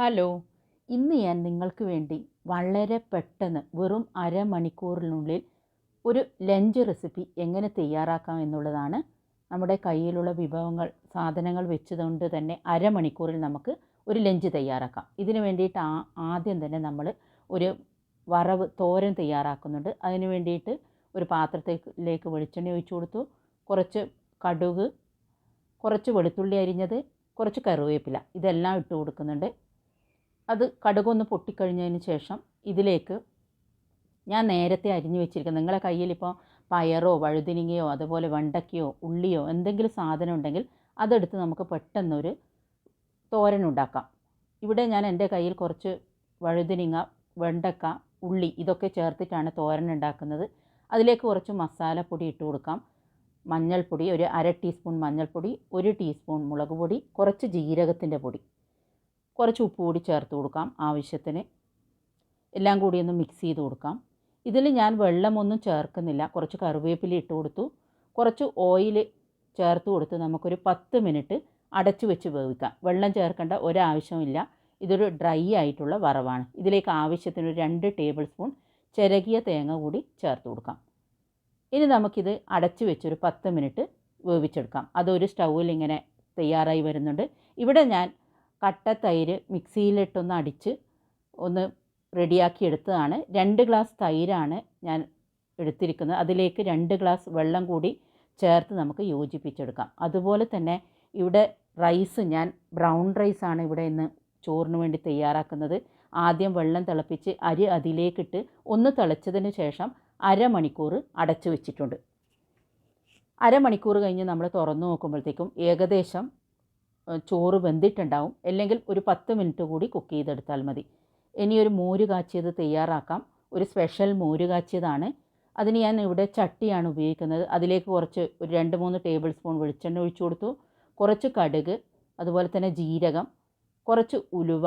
Hello ഇന്ന് ഞാൻ നിങ്ങൾക്ക് വേണ്ടി വളരെ പെട്ടെന്ന് വെറും അരമണിക്കൂറിനുള്ളിൽ ഒരു ലഞ്ച് റെസിപ്പി എങ്ങനെ തയ്യാറാക്കാം എന്നുള്ളതാണ് നമ്മുടെ കയ്യിലുള്ള വിഭവങ്ങൾ സാധനങ്ങൾ വെച്ചതുകൊണ്ട് തന്നെ അരമണിക്കൂറിൽ നമുക്ക് ഒരു ലഞ്ച് തയ്യാറാക്കാം. ഇതിന് വേണ്ടിയിട്ട് ആദ്യം തന്നെ നമ്മൾ ഒരു വറവ് തോരൻ തയ്യാറാക്കുന്നുണ്ട്. അതിന് വേണ്ടിയിട്ട് ഒരു പാത്രത്തിലേക്ക് വെളിച്ചെണ്ണ ഒഴിച്ചു കൊടുത്തു. കുറച്ച് കടുക് കുറച്ച് വെളുത്തുള്ളി അരിഞ്ഞത് കുറച്ച് കറിവേപ്പില. ഇതെല്ലാം ഇട്ട് കൊടുക്കുന്നുണ്ട്. അത് കടുകൊന്ന് പൊട്ടിക്കഴിഞ്ഞതിന് ശേഷം ഇതിലേക്ക് ഞാൻ നേരത്തെ അരിഞ്ഞു വെച്ചിരിക്കുന്നത്. നിങ്ങളെ കയ്യിൽ ഇപ്പോൾ പയറോ വഴുതിനിങ്ങയോ അതുപോലെ വെണ്ടയ്ക്കയോ ഉള്ളിയോ എന്തെങ്കിലും സാധനം ഉണ്ടെങ്കിൽ അതെടുത്ത് നമുക്ക് പെട്ടെന്നൊരു തോരൻ ഉണ്ടാക്കാം. ഇവിടെ ഞാൻ എന്റെ കയ്യിൽ കുറച്ച് വഴുതിനിങ്ങ വെണ്ടക്ക ഉള്ളി ഇതൊക്കെ ചേർത്തിട്ടാണ് തോരൻ ഉണ്ടാക്കുന്നത്. അതിലേക്ക് കുറച്ച് മസാലപ്പൊടി ഇട്ട് കൊടുക്കാം. മഞ്ഞൾപ്പൊടി ഒരു അര ടീസ്പൂൺ മഞ്ഞൾപ്പൊടി ഒരു ടീസ്പൂൺ മുളക് പൊടി കുറച്ച് ജീരകത്തിന്റെ പൊടി. കുറച്ച് ഉപ്പ് കൂടി ചേർത്ത് കൊടുക്കാം ആവശ്യത്തിന്. എല്ലാം കൂടി ഒന്ന് മിക്സ് ചെയ്ത് കൊടുക്കാം. ഇതിൽ ഞാൻ വെള്ളമൊന്നും ചേർക്കുന്നില്ല. കുറച്ച് കറിവേപ്പില ഇട്ട് കൊടുത്തു. കുറച്ച് ഓയിൽ ചേർത്ത് കൊടുത്ത് നമുക്കൊരു പത്ത് മിനിറ്റ് അടച്ചു വെച്ച് വേവിക്കാം. വെള്ളം ചേർക്കേണ്ട ഒരാവശ്യമില്ല ഇതൊരു ഡ്രൈ ആയിട്ടുള്ള വറവാണ്. ഇതിലേക്ക് ആവശ്യത്തിന് രണ്ട് ടേബിൾ സ്പൂൺ ചിരകിയ തേങ്ങ കൂടി ചേർത്ത് കൊടുക്കാം. ഇനി നമുക്കിത് അടച്ചു വെച്ചൊരു പത്ത് മിനിറ്റ് വേവിച്ചെടുക്കാം. അതൊരു സ്റ്റൗവിൽ ഇങ്ങനെ തയ്യാറായി വരുന്നുണ്ട്. ഇവിടെ ഞാൻ കട്ട തൈര് മിക്സിയിലിട്ടൊന്ന് അടിച്ച് ഒന്ന് റെഡിയാക്കി എടുത്തതാണ്. രണ്ട് ഗ്ലാസ് തൈരാണ് ഞാൻ എടുത്തിരിക്കുന്നത്. അതിലേക്ക് രണ്ട് ഗ്ലാസ് വെള്ളം കൂടി ചേർത്ത് നമുക്ക് യോജിപ്പിച്ചെടുക്കാം. അതുപോലെ തന്നെ ഇവിടെ റൈസ് ഞാൻ ബ്രൗൺ റൈസാണ് ഇവിടെ ഇന്ന് ചോറിന് വേണ്ടി തയ്യാറാക്കുന്നത്. ആദ്യം വെള്ളം തിളപ്പിച്ച് അരി അതിലേക്കിട്ട് ഒന്ന് തിളച്ചതിന് ശേഷം അരമണിക്കൂർ അടച്ചു വെച്ചിട്ടുണ്ട്. അരമണിക്കൂർ കഴിഞ്ഞ് നമ്മൾ തുറന്നു നോക്കുമ്പോഴത്തേക്കും ഏകദേശം ചോറ് വെന്തിട്ടുണ്ടാവും. അല്ലെങ്കിൽ ഒരു പത്ത് മിനിറ്റ് കൂടി കുക്ക് ചെയ്തെടുത്താൽ മതി. ഇനി ഒരു മോര് കാച്ചിയത് തയ്യാറാക്കാം. ഒരു സ്പെഷ്യൽ മോര് കാച്ചിയതാണ്. അതിന് ഞാൻ ഇവിടെ ചട്ടിയാണ് ഉപയോഗിക്കുന്നത്. അതിലേക്ക് കുറച്ച് ഒരു രണ്ട് മൂന്ന് ടേബിൾ സ്പൂൺ വെളിച്ചെണ്ണ ഒഴിച്ചു കൊടുത്തു. കുറച്ച് കടുക് അതുപോലെ തന്നെ ജീരകം കുറച്ച് ഉലുവ.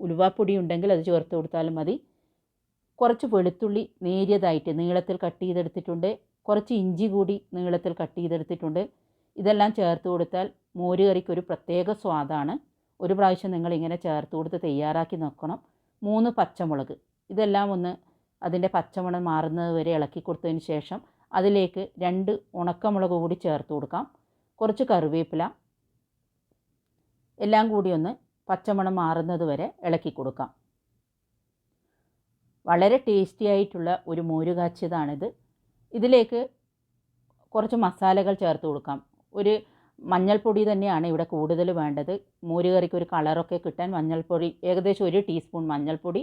ഉലുവാപ്പൊടി ഉണ്ടെങ്കിൽ അത് ചേർത്ത് കൊടുത്താലും മതി. കുറച്ച് വെളുത്തുള്ളി നേരിയതായിട്ട് നീളത്തിൽ കട്ട് ചെയ്തെടുത്തിട്ടുണ്ട്. കുറച്ച് ഇഞ്ചി കൂടി നീളത്തിൽ കട്ട് ചെയ്തെടുത്തിട്ടുണ്ട്. ഇതെല്ലാം ചേർത്ത് കൊടുത്താൽ മോരുകറിക്ക് ഒരു പ്രത്യേക സ്വാദാണ്. ഒരു പ്രാവശ്യം നിങ്ങൾ ഇങ്ങനെ ചേർത്ത് കൊടുത്ത് തയ്യാറാക്കി നോക്കണം. മൂന്ന് പച്ചമുളക്. ഇതെല്ലാം ഒന്ന് അതിന്റെ പച്ചമുളക് മാറുന്നത് വരെ ഇളക്കി കൊടുത്തതിന് ശേഷം അതിലേക്ക് രണ്ട് ഉണക്കമുളക് കൂടി ചേർത്ത് കൊടുക്കാം. കുറച്ച് കറിവേപ്പില. എല്ലാം കൂടി ഒന്ന് പച്ചമണം മാറുന്നത് വരെ ഇളക്കി കൊടുക്കാം. വളരെ ടേസ്റ്റി ആയിട്ടുള്ള ഒരു മോര് കാച്ചിയതാണിത് ഇതിലേക്ക് കുറച്ച് മസാലകൾ ചേർത്ത് കൊടുക്കാം. ഒരു മഞ്ഞൾപ്പൊടി തന്നെയാണ് ഇവിടെ കൂടുതൽ വേണ്ടത്. മോരുകറിക്ക് ഒരു കളറൊക്കെ കിട്ടാൻ മഞ്ഞൾപ്പൊടി ഏകദേശം ഒരു ടീസ്പൂൺ മഞ്ഞൾപ്പൊടി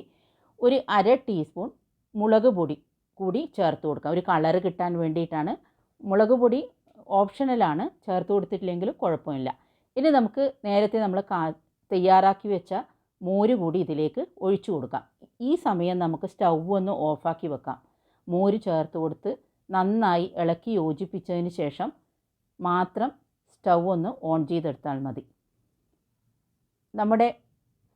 ഒരു അര ടീസ്പൂൺ മുളക് പൊടി കൂടി ചേർത്ത് കൊടുക്കാം. ഒരു കളർ കിട്ടാൻ വേണ്ടിയിട്ടാണ്. മുളക് പൊടി ഓപ്ഷണലാണ് ചേർത്ത് കൊടുത്തിട്ടില്ലെങ്കിലും കുഴപ്പമില്ല. ഇനി നമുക്ക് നേരത്തെ നമ്മൾ കാ തയ്യാറാക്കി വെച്ച മോര് കൂടി ഇതിലേക്ക് ഒഴിച്ചു കൊടുക്കാം. ഈ സമയം നമുക്ക് സ്റ്റൗ ഒന്ന് ഓഫാക്കി വെക്കാം. മോര് ചേർത്ത് കൊടുത്ത് നന്നായി ഇളക്കി യോജിപ്പിച്ചതിന് ശേഷം മാത്രം സ്റ്റൗ ഒന്ന് ഓൺ ചെയ്തെടുത്താൽ മതി. നമ്മുടെ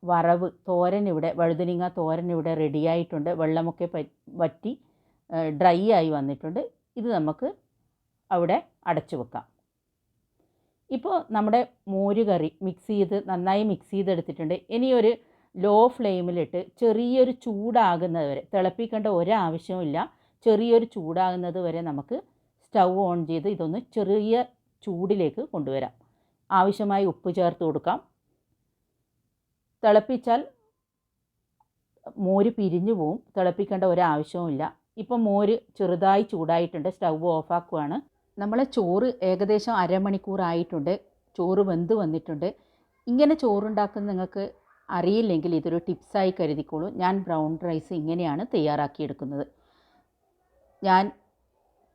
വറവ് തോരൻ ഇവിടെ വഴുതനങ്ങ തോരൻ ഇവിടെ റെഡിയായിട്ടുണ്ട് വെള്ളമൊക്കെ വറ്റി ഡ്രൈ ആയി വന്നിട്ടുണ്ട്. ഇത് നമുക്ക് അവിടെ അടച്ചു വെക്കാം. ഇപ്പോൾ നമ്മുടെ മോര് കറി മിക്സ് ചെയ്ത് നന്നായി മിക്സ് ചെയ്തെടുത്തിട്ടുണ്ട്. ഇനിയൊരു ലോ ഫ്ലെയിമിലിട്ട് ചെറിയൊരു ചൂടാകുന്നത് വരെ തിളപ്പിക്കേണ്ട ഒരാവശ്യമില്ല ചെറിയൊരു ചൂടാകുന്നത് വരെ നമുക്ക് സ്റ്റൗ ഓൺ ചെയ്ത് ഇതൊന്ന് ചെറിയ ചൂടിലേക്ക് കൊണ്ടുവരാം. ആവശ്യമായി ഉപ്പ് ചേർത്ത് കൊടുക്കാം. തിളപ്പിച്ചാൽ മോര് പിരിഞ്ഞു പോവും. തിളപ്പിക്കേണ്ട ഒരാവശ്യവുമില്ല ഇപ്പം മോര് ചെറുതായി ചൂടായിട്ടുണ്ട്. സ്റ്റൗ ഓഫാക്കുവാണ് നമ്മളെ ചോറ് ഏകദേശം അരമണിക്കൂറായിട്ടുണ്ട് ചോറ് വെന്ത് വന്നിട്ടുണ്ട്. ഇങ്ങനെ ചോറുണ്ടാക്കുന്ന നിങ്ങൾക്ക് അറിയില്ലെങ്കിൽ ഇതൊരു ടിപ്സായി കരുതിക്കോളൂ. ഞാൻ ബ്രൗൺ റൈസ് ഇങ്ങനെയാണ് തയ്യാറാക്കിയെടുക്കുന്നത്. ഞാൻ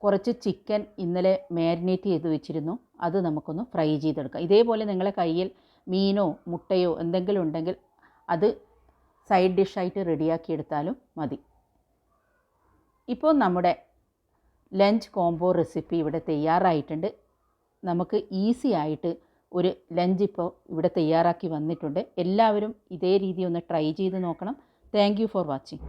കുറച്ച് ചിക്കൻ ഇന്നലെ മാരിനേറ്റ് ചെയ്ത് വെച്ചിരുന്നു. അത് നമുക്കൊന്ന് ഫ്രൈ ചെയ്തെടുക്കാം. ഇതേപോലെ നിങ്ങളെ കയ്യിൽ മീനോ മുട്ടയോ എന്തെങ്കിലും ഉണ്ടെങ്കിൽ അത് സൈഡ് ഡിഷായിട്ട് റെഡിയാക്കി എടുത്താലും മതി. ഇപ്പോൾ നമ്മുടെ ലഞ്ച് കോംബോ റെസിപ്പി ഇവിടെ തയ്യാറായിട്ടുണ്ട്. നമുക്ക് ഈസി ആയിട്ട് ഒരു ലഞ്ച് ഇപ്പോൾ ഇവിടെ തയ്യാറാക്കി വന്നിട്ടുണ്ട്. എല്ലാവരും ഇതേ രീതി ഒന്ന് ട്രൈ ചെയ്ത് നോക്കണം. Thank for watching